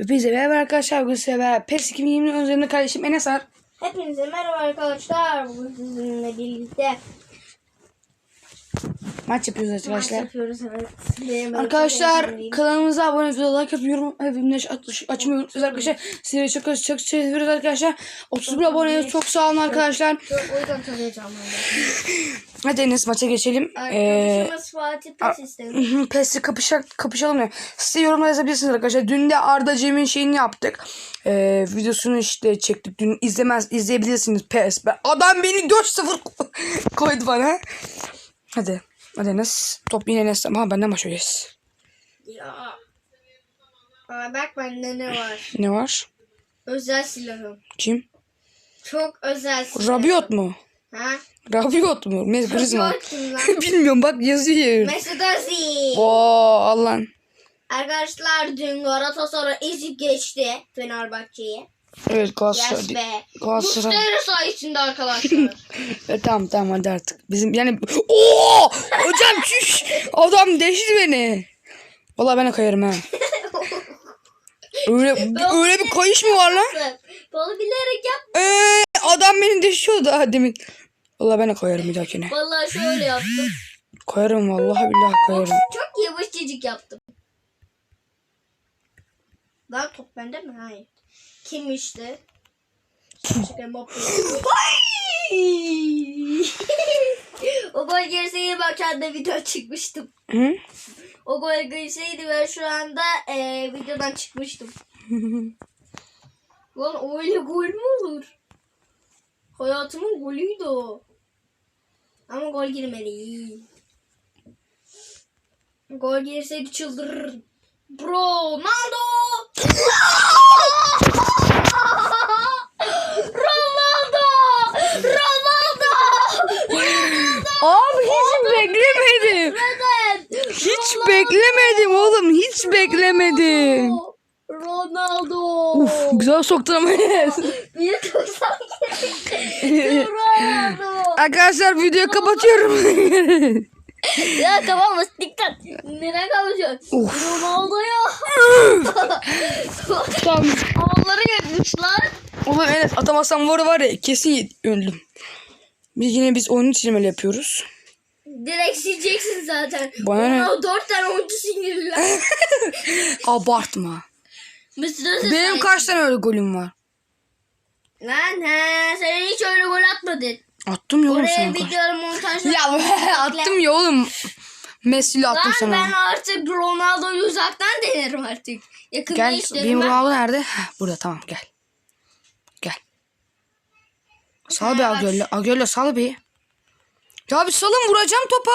Hepinize merhaba arkadaşlar. Bugün size PES 2020 üzerinde kardeşim Enes var. Hepinize merhaba arkadaşlar. Bugün sizinle birlikte Maç yapıyoruz maç arkadaşlar. yapıyoruz. Evet. Arkadaşlar kanalımıza abone olmayı, like yapıp yorum hepimiz aç, açmayı unutmayın arkadaşlar. Sizleri çok çok çok seviyoruz arkadaşlar. 31 abone çok sağ olun arkadaşlar. O yüzden heyecanlıyım. Hadi Enes maça geçelim. Ee, Arkadaşımız Fatih Pes istedi. PES'i kapışak, kapışalım ya. Size yorumlar yazabilirsiniz arkadaşlar. Dün de Arda Cem'in şeyini yaptık. Ee, videosunu işte çektik. Dün izlemez izleyebilirsiniz PES. Adam beni 4-0 koydu bana. Hadi. Hadi Enes. Top yine Enes. Ama benden başlıyoruz. Ya. Aa, bak bende ne var. Ne var? Özel silahım. Kim? Çok özel silahım. Rabiot mu? Ha? Rabiot mu? Mes Griezmann. Bilmiyorum bak yazıyor. Mesut Özil. Oo Allah'ın. Arkadaşlar dün Galatasaray ezip geçti Fenerbahçe'yi. Evet Galatasaray. Yes be. Galatasaray. Mustera sayesinde arkadaşlar. E, tamam tamam hadi artık. Bizim yani Oo! Hocam çüş. Adam deşti beni. Vallahi ben de kayarım ha. Öyle öyle bir kayış mı var lan? Balı bilerek yap. Ee, adam beni deşiyordu daha demin. Vallahi ben de kayarım bir dahakine. Vallahi şöyle yaptım. Kayarım vallahi billahi kayarım. Çok yavaşçacık yaptım. Lan top bende mi? Hayır. Kim işte? Çık Mbappe. o gol girseydi ben kendi video çıkmıştım. Hı? O gol girseydi ben şu anda eee, videodan çıkmıştım. Lan öyle gol mü olur? Hayatımın golüydü o. Ama gol girmedi. Gol girseydi çıldırırdım. Ronaldo! Ronaldo! Ronaldo! Abi hiç beklemedim. Hiç beklemedim oğlum. Hiç beklemedim. Ronaldo! Uf güzel soktun ama. Bir Ronaldo! Arkadaşlar videoyu kapatıyorum. Ya tamam mı? Dikkat. Nereye kapatıyorsun? Of. Ronaldo ya. tamam. Havaları yetmişler. Oğlum Enes atamazsam var var ya kesin öldüm. Biz yine biz oyun için öyle yapıyoruz. Direkt sileceksin zaten. Bana ne? Ronaldo dört tane oyuncu sinirler. Abartma. Mısır'da Benim kaç tane öyle golüm var? Lan he sen hiç öyle gol atmadın. Attım ya oğlum Oraya sana kaç. videoları montajla. Ya attım ya oğlum. Messi'yle attım Lan sana. ben artık Ronaldo'yu uzaktan denerim artık. Yakında Gel hiç benim denemem. Ronaldo nerede? Heh, burada tamam gel. Gel. Sal bak Agöl'le. Agöl'le sal bir. Ya bir salın vuracağım topa.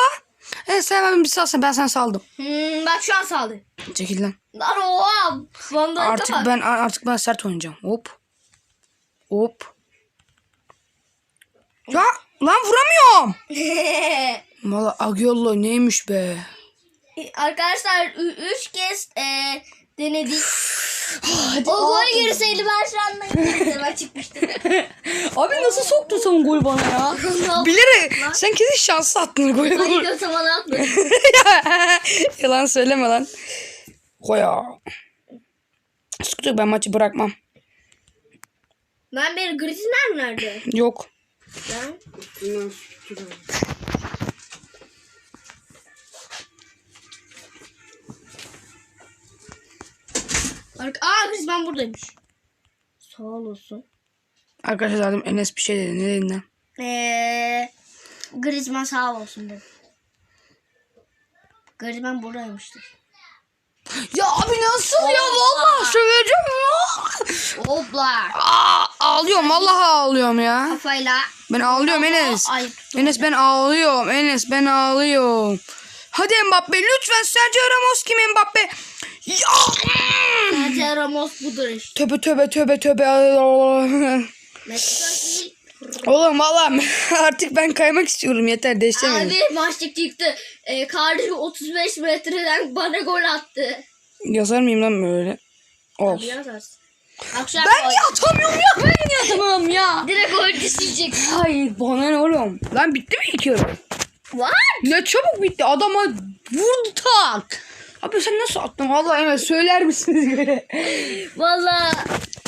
Evet sen hemen bir salsın ben sana saldım. Hmm, bak şu an saldı. Çekil lan. Lan oha. Van Artık bak. ben artık ben sert oynayacağım. Hop. Hop. Ya lan vuramıyorum. Valla Agiollo neymiş be. Arkadaşlar ü- üç kez e, denedik. o gol girseydi ben şu anda çıkmıştım. Abi nasıl soktun sen gol bana ya? Bilerek sen kesin şanslı attın golü. Hayır yoksa bana atma. Yalan söyleme lan. Koya. Sıkıntı ben maçı bırakmam. Ben bir Griezmann nerede? Yok. Lan. Arka Aa Griezmann buradaymış. Sağ olasın. Arkadaşlar dedim Enes bir şey dedi. Ne dedin lan? Eee Griezmann sağ olsun dedi. Griezmann buradaymıştır. Ya abi nasıl ya? Vallahi söyleyeceğim ya. Hopla. Aa, ağlıyorum vallahi ağlıyorum ya. Kafayla. Ben ağlıyorum Enes. Enes ben ağlıyorum. Enes ben ağlıyorum. Hadi Mbappe lütfen Sergio Ramos kim Mbappe? Ya. Sergio Ramos budur işte. Töbe töbe töbe töbe. Oğlum valla artık ben kaymak istiyorum yeter değiştirmeyin. Abi maçlık çıktı. Ee, kardeşim 35 metreden bana gol attı. Yazar mıyım lan böyle? Of. Abi yazarsın. Akşam Ben niye atamıyorum ya? Ben niye atamam ya? Direkt gol düşecek. Hayır bana ne oğlum? Lan bitti mi ilk yarı? What? Ne çabuk bitti. Adama vurdu tak. Abi sen nasıl attın? Vallahi hemen söyler misiniz böyle? Valla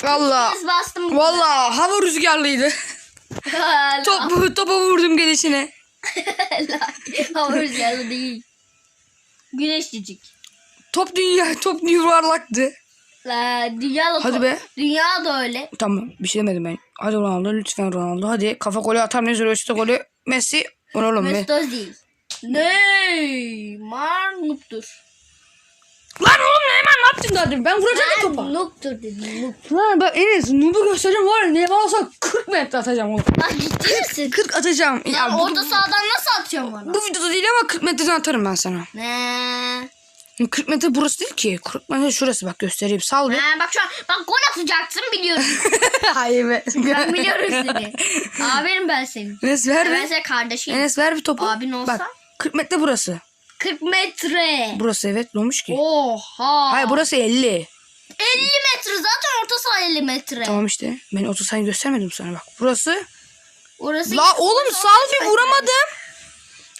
Valla. bastım. Valla hava rüzgarlıydı. Top, topa vurdum gelişine. Hava rüzgarlı değil. Güneş cicik. Top dünya, top yuvarlaktı. La, dünya da Hadi be. Dünya da öyle. Tamam bir şey demedim ben. Hadi Ronaldo lütfen Ronaldo. Hadi kafa golü atar mıyız? Röşte golü. Messi. O ne oğlum be? Mesut Öz değil. Neymar Nup'tur. Lan oğlum Neymar ne yaptın zaten? Ben vuracağım ya topa. Nup'tur dedim. Lan bak Enes Nub'u göstereceğim var ya Neymar olsa 40 metre atacağım oğlum. Lan ciddi misin? 40 atacağım. Ya, Lan bu, orta sahadan nasıl atacağım bana? bu videoda değil ama 40 metreden atarım ben sana. Ne? 40 metre burası değil ki. 40 metre şurası bak göstereyim. Sal bir. Ha, bak şu an bak gol atacaksın biliyorum. Hayır be. Ben biliyorum seni. Abinim ben senin. Enes ver Ben be. senin. Enes ver bir topu. Abin olsa? Bak 40 metre burası. 40 metre. Burası evet ne olmuş ki? Oha. Hayır burası 50. 50 metre zaten orta saha 50 metre. Tamam işte. Ben 30 saniye göstermedim sana bak. Burası. Orası La oğlum sal bir vuramadım.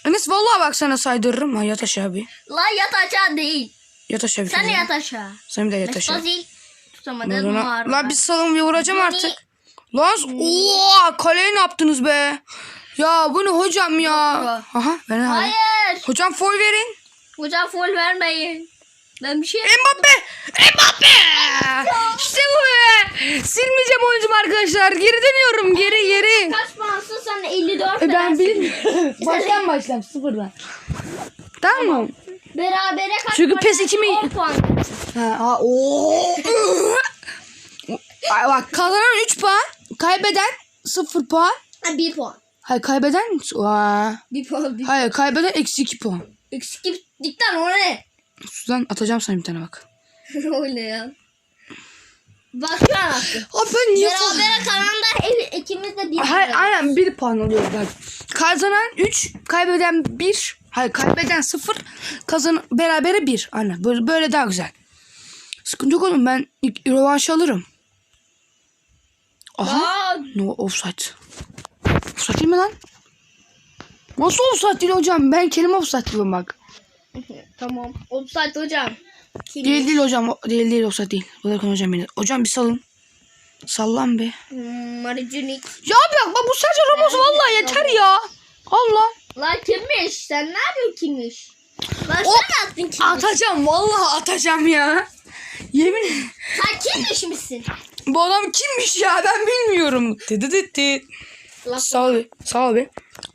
Enes vallahi bak sana saydırırım. Ha yat aşağı bir. La yat aşağı değil. Yat aşağı bir. Sen de yat aşağı. Sen de yat aşağı. Özil. Tutamadı. Lan, Numara. lan bir salın bir vuracağım artık. Lan ooo kaleye ne yaptınız be? Ya bu ne hocam ya? Aha ben. Hayır. Hocam foul verin. Hocam foul vermeyin. Ben bir şey Mbappe! Mbappe! İşte bu be! Silmeyeceğim oyuncumu arkadaşlar. Geri dönüyorum. Geri geri. Kaç puansın sen 54 E ben bilmiyorum. Baştan başlam sıfırdan. Tamam mı? Berabere kaç Çünkü puan PES versin? 2 mi- 10 puan. Ha, ha, oo. Ay bak kazanan 3 puan, kaybeden 0 puan. Ha, 1 puan. Hayır kaybeden Aa, 1 puan. Bir... Hayır kaybeden eksi 2 puan. Eksik gittikten o ne? Sudan atacağım sana bir tane bak. ne ya? Bak şu an attı. Abi ben niye. Berabere kalan da ikimiz de 1 Hayır aynen 1 puan alıyor bak. Kazanan 3, kaybeden 1. Hayır kaybeden 0, kazan berabere 1. Aynen böyle, böyle daha güzel. Sıkıntı yok oğlum ben rövanş alırım. Aha. Aa, No offside. Offside değil mi lan? Nasıl offside değil hocam? Ben kelime offside diyorum bak. Tamam. Offside hocam. Kim? Değil değil hocam. Değil değil offside değil. Bırakın hocam beni. Hocam bir salın. Sallan be. Hmm, Maricunik. Ya bak bak bu Sergio Ramos vallahi yeter ya. Allah. Lan kimmiş? Sen ne yapıyorsun kimmiş? Lan sen Hop. mi attın kimmiş? Atacağım vallahi atacağım ya. Yemin Sen kimmiş misin? Bu adam kimmiş ya ben bilmiyorum. Dı dı dı. Lan, Sağ ol. Sağ ol be.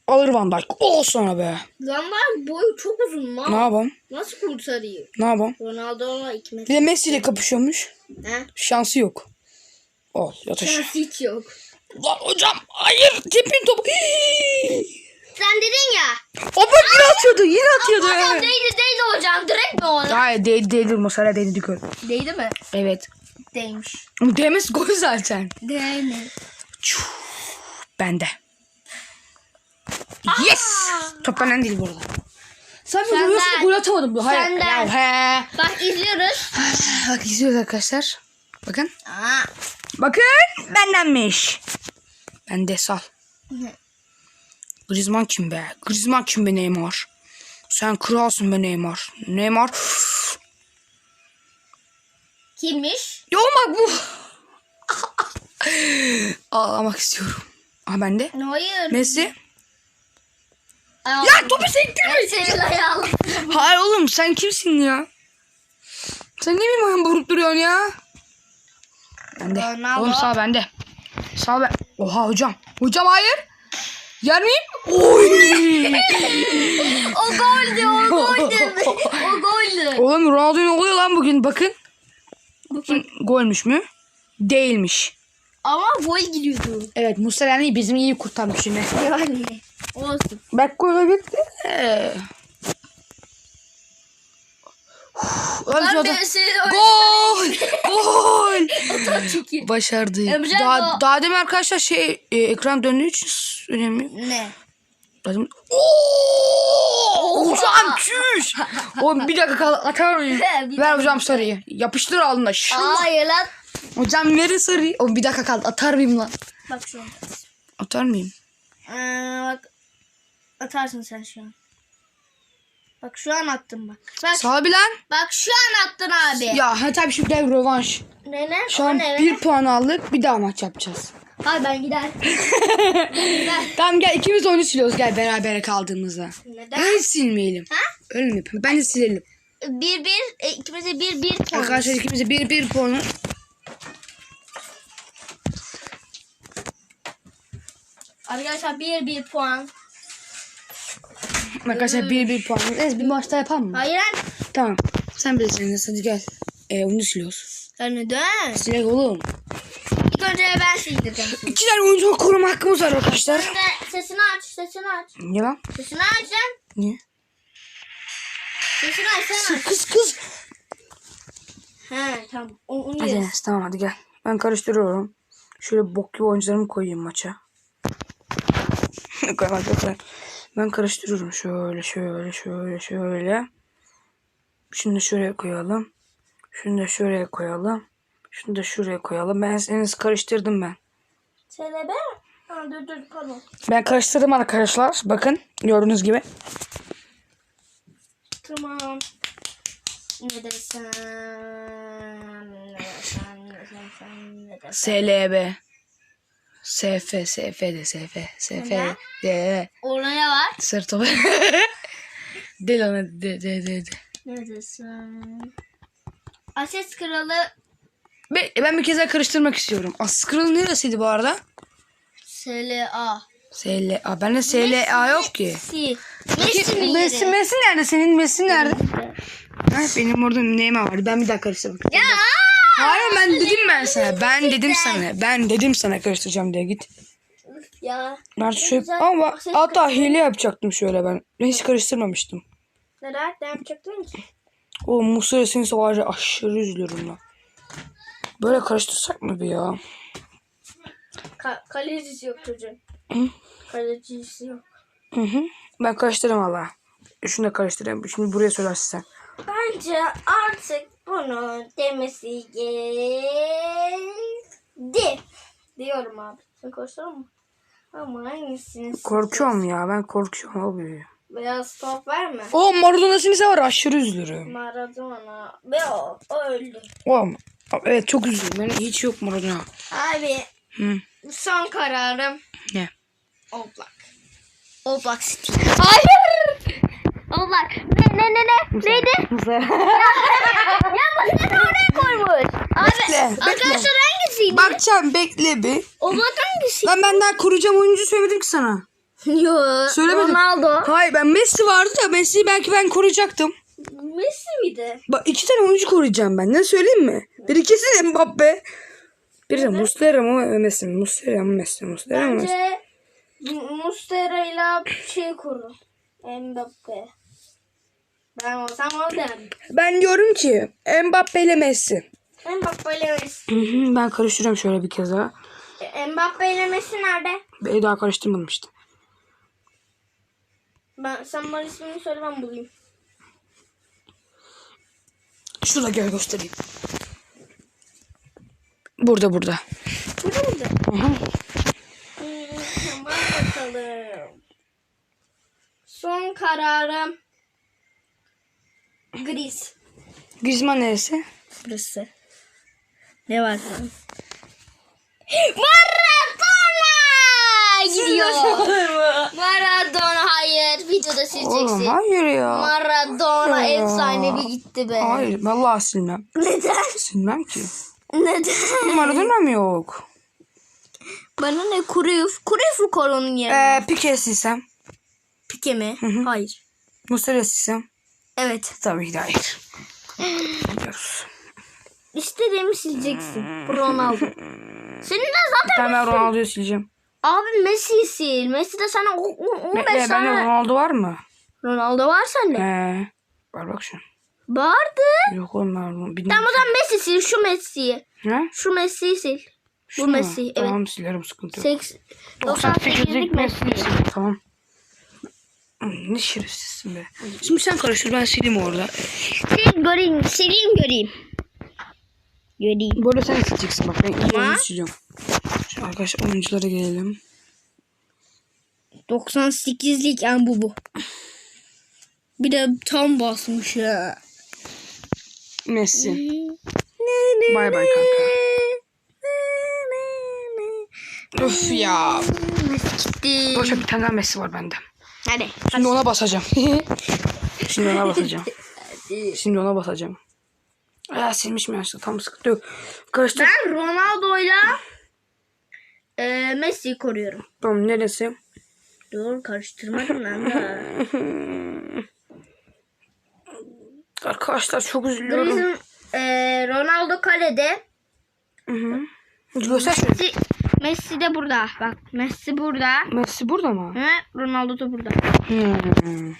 Alır Van Dijk. Ol sana be. lan var boyu çok uzun lan. Ne yapalım? Nasıl kurtarıyor? Ne yapalım? Ronaldo'la 2 Bir de Messi ile kapışıyormuş. He? Şansı yok. Ol yat aşağı. Şansı hiç yok. Lan hocam hayır tipin topu. Hii. Sen dedin ya. O bak yine atıyordu yine atıyordu. Hocam değdi değdi hocam. Direkt mi ona? Hayır değdi değdi Musara değdi gol. Değdi mi? Evet. Değmiş. Ama değmez gol zaten. Değme. Çuh, Bende. Yes. Top benden değil bu arada. Sen bir vuruyorsun gol atamadım. bu. Hayır. Senden. Ya, he. Bak izliyoruz. Bak izliyoruz arkadaşlar. Bakın. Aa. Bakın bendenmiş. Bende sal. Griezmann kim be? Griezmann kim be Neymar? Sen kralsın be Neymar. Neymar. Kimmiş? Ya bak bu. Ağlamak istiyorum. Aha bende. Hayır. Messi. Ayağım. Ya topu sektirme. Senin ayağım. Hayır oğlum sen kimsin ya? Sen niye benim ayağımı vurup duruyorsun ya? Bende. Oğlum sağ bende. Sağ ben. Oha hocam. Hocam hayır. Yer miyim? Oy. O goldü, o goldü. o goldü. oğlum Ronaldo ne oluyor lan bugün? Bakın. Bakın golmüş mü? Değilmiş. Ama gol gidiyordu. Evet Muslera'yı bizim iyi kurtarmış yine. Yani. Olsun. Bak gol gitti. Seni Gol! Gol! Başardık. Emre Daha, daha demin arkadaşlar şey e, ekran döndüğü için önemli. Ne? Oo! Hocam çüş! Oğlum bir dakika kal atar mıyım? Ver hocam sarıyı. Yapıştır alnına. Şallah. Hayır lan. Hocam verin sarıyı. Oğlum bir dakika kaldı. Atar mıyım lan? Bak şu an. Atar mıyım? Ee, bak. Atarsın sen şu an. Bak şu an attım bak. Bak, Sağ lan. bak şu an attın abi. Ya ha tabii şimdi rövanş. Ne ne? Şu an ne? bir puan aldık. Bir daha maç yapacağız. Hayır ben gider. Gider. Tamam gel ikimiz oyunu siliyoruz gel beraber kaldığımızda. Neden? Ben silmeyelim. Ha? Öyle mi yapayım? Ben de silelim. Bir bir e, ikimize bir bir puan. Arkadaşlar ikimize bir bir puanı. Arkadaşlar bir bir puan. Arkadaşlar bir bir puan. Evet bir maçta yapalım mı? Hayır lan. Tamam. Sen bilirsin. Hadi gel. Ee, oyunu siliyoruz. Ya neden? Silek oğlum. İlk önce ben sildireceğim. İki tane oyuncu koruma hakkımız var arkadaşlar. Sen de sesini aç, sesini aç. Niye lan? Sesini aç lan. Niye? Sesini aç sen aç. Kız kız. He tamam. Onu Hadi. Enes tamam hadi gel. Ben karıştırıyorum. Şöyle bok gibi oyuncularımı koyayım maça. Koymak yok. Ben karıştırıyorum. Şöyle şöyle şöyle şöyle. Şunu da şuraya koyalım. Şunu da şuraya koyalım. Şunu da şuraya koyalım. Ben Enes karıştırdım ben. Selebe. Ha dur dur pardon. Ben karıştırdım arkadaşlar. Bakın gördüğünüz gibi. Tamam. Ne desem, ne desem, ne desem, ne desem. SLB. SF, SF de SF, SF de Orada ne var? sırt o. Del ona de de de de. Ne desem. Ases kralı Ben, ben bir kez daha karıştırmak istiyorum. Asıl kralı neresiydi bu arada? SLA. SLA. Bende SLA yok ki. Messi. Messi. Messi nerede? Senin Messi nerede? Ha, benim orada Neymar vardı. Ben bir daha karıştırmak Hayır ben dedim ben sana. Ben dedim sana. Ben dedim sana karıştıracağım diye git. Ya. Ben şöyle güzel. ama hatta hile yapacaktım şöyle ben. Hiç karıştırmamıştım. Neden? Ne yapacaktın ki? O Musa Esen'se var ya aşırı üzülüyorum ben. Böyle karıştırsak mı bir ya? Ka kalecisi yok çocuğun. Hı? Kalecisi yok. Hı hı. Ben karıştırırım valla. Şunu da karıştırayım. Şimdi buraya söylersin sen. Bence artık bunu demesi gerekti. Diyorum abi. Sen konuşur mu? Ama hangisini? Korkuyorum ya. Ben korkuyorum abi. Beyaz top verme. O Maradona ise var aşırı üzülürüm. Maradona. Ve o. O öldü. O evet çok üzülürüm. Ben hiç yok Maradona. Abi Hı. son kararım. Ne? Oblak. Oblak City. Hayır. Oblak. Ne ne ne ne? Neydi? ya basını oraya koymuş. Abi Bekle, bekle. arkadaşlar hangisiydi? Bakacağım bekle bir. Oblak hangisi? Lan ben daha kuracağım oyuncu söylemedim ki sana. Yo. Söylemedim. Ronaldo. Hayır ben Messi vardı da Messi'yi belki ben koruyacaktım. Messi miydi? Bak iki tane oyuncu koruyacağım ben. Ne söyleyeyim mi? Biri kesin Mbappe. Biri de Muslera mı Messi mi? Muslera mı Messi? Muslera mı Messi? Bence Mustera ile şey kuru. Mbappe. Ben olsam o derim. Ben diyorum ki Mbappe ile Messi. Mbappe ile Messi. Hı hı, ben karıştırıyorum şöyle bir kez daha. E, Mbappe ile Messi nerede? Ben daha karıştırmadım işte. Ben, sen bana ismini söyle ben bulayım. Şurada gel göstereyim. Burada burada. Burada? Hı hı. Hmm, tamam bakalım. Son kararım. Gris. Griezmann neresi? Burası. Ne var? Maradona gidiyor. Maradona hayır. Videoda Oğlum sileceksin. hayır ya. Maradona Ya. efsanevi gitti be. Hayır vallahi silmem. Neden? Silmem ki. Neden? Maradona mı yok? Bana ne Kuruyuf? Kuruyuf mu koronun yerine? Ee, Pique silsem. Pike mi? Hayır. Muslera silsem. Evet. Tabii ki de hayır. Biliyoruz. İstediğimi sileceksin. Bu Ronaldo. Senin de zaten Ben, ben Ronaldo'yu sileceğim. abi Messi'yi sil. Messi de sana o- o- 15 Bekle bende tane. Ronaldo var mı? Ronaldo var sende. Ee, var bak şu. Vardı. Yok oğlum ben onu bilmiyorum. Tamam o zaman Messi sil. Şu Messi'yi. Ne? Şu Messi'yi sil. Şunu mu? Messi, evet. Tamam silerim sıkıntı yok. 8, 98'lik 98'lik Messi. Messi. Tamam. Ne şerefsizsin be. Şimdi sen karıştır ben sileyim orada. Sil göreyim. Sileyim göreyim. Göreyim. Böyle sen sileceksin bak ben iyi oyuncu siliyorum. Şu arkadaşlar oyunculara gelelim. 98'lik en bu bu. Bir de tam basmış ya. Messi. Bay bay kanka. Öf ya. Gitti. Boşa bir tane daha Messi var bende. Hadi. Şimdi ona basacağım. Şimdi ona basacağım. Şimdi ona basacağım. Aa, silmiş mi yaşlı? Tam sıkıntı yok. Karıştır. Ben Ronaldo'yla e, Messi'yi koruyorum. Tamam neresi? Dur karıştırmadım ben de. Arkadaşlar çok üzülüyorum. Bizim e, Ronaldo kalede. Hı hı. Göster şöyle. Messi, Messi de burada. Bak Messi burada. Messi burada mı? Hı, Ronaldo da burada. Hmm.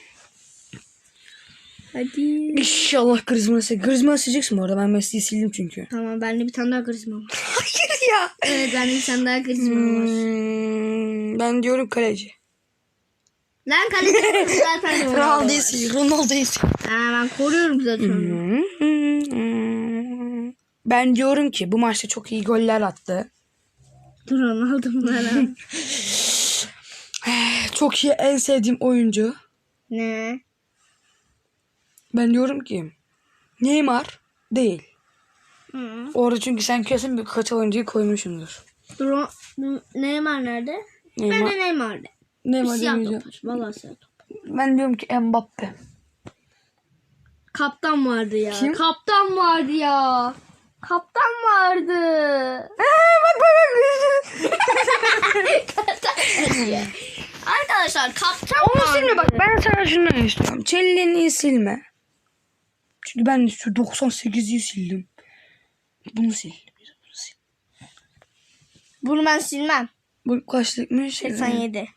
Hadi. İnşallah Griezmann'ı sil. Griezmann'ı sileceksin bu arada. Ben Messi'yi sildim çünkü. Tamam bende bir tane daha Griezmann var. Hayır ya. Evet bende bir tane daha Griezmann var. Hmm, ben diyorum kaleci. Lan kalede zaten. Ronaldo'yu sil. Ronaldo'yu sil. Ha, ben koruyorum zaten. Hmm. Ben diyorum ki bu maçta çok iyi goller attı. Dur Ronaldo bunlara. Çok iyi en sevdiğim oyuncu. ne? Ben diyorum ki Neymar değil. Hı. Orada çünkü sen kesin birkaç oyuncuyu koymuşsundur. Dur o- Neymar nerede? Ben Neymar, de Neymar'da. Neymar Siyah demeyeceğim. topar. Valla siyah topar. Ben diyorum ki Mbappe. Kaptan vardı ya. Kim? Kaptan vardı ya. Kaptan vardı. Arkadaşlar kaptan Onu silme bak ben sana şunu istiyorum. Çelliğini silme. Çünkü ben şu 98'i sildim. Bunu sil. Bunu sil. Bunu ben silmem. Bu kaçlıkmış? 87.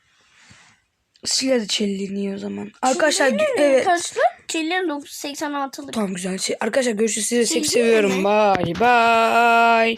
Sil hadi çelliğini o zaman. Arkadaşlar evet. Kaçlı? Çiller 86'lık. Tamam güzel. Şey, Arkadaşlar görüşürüz. Sizi çok seviyorum. Bye bye.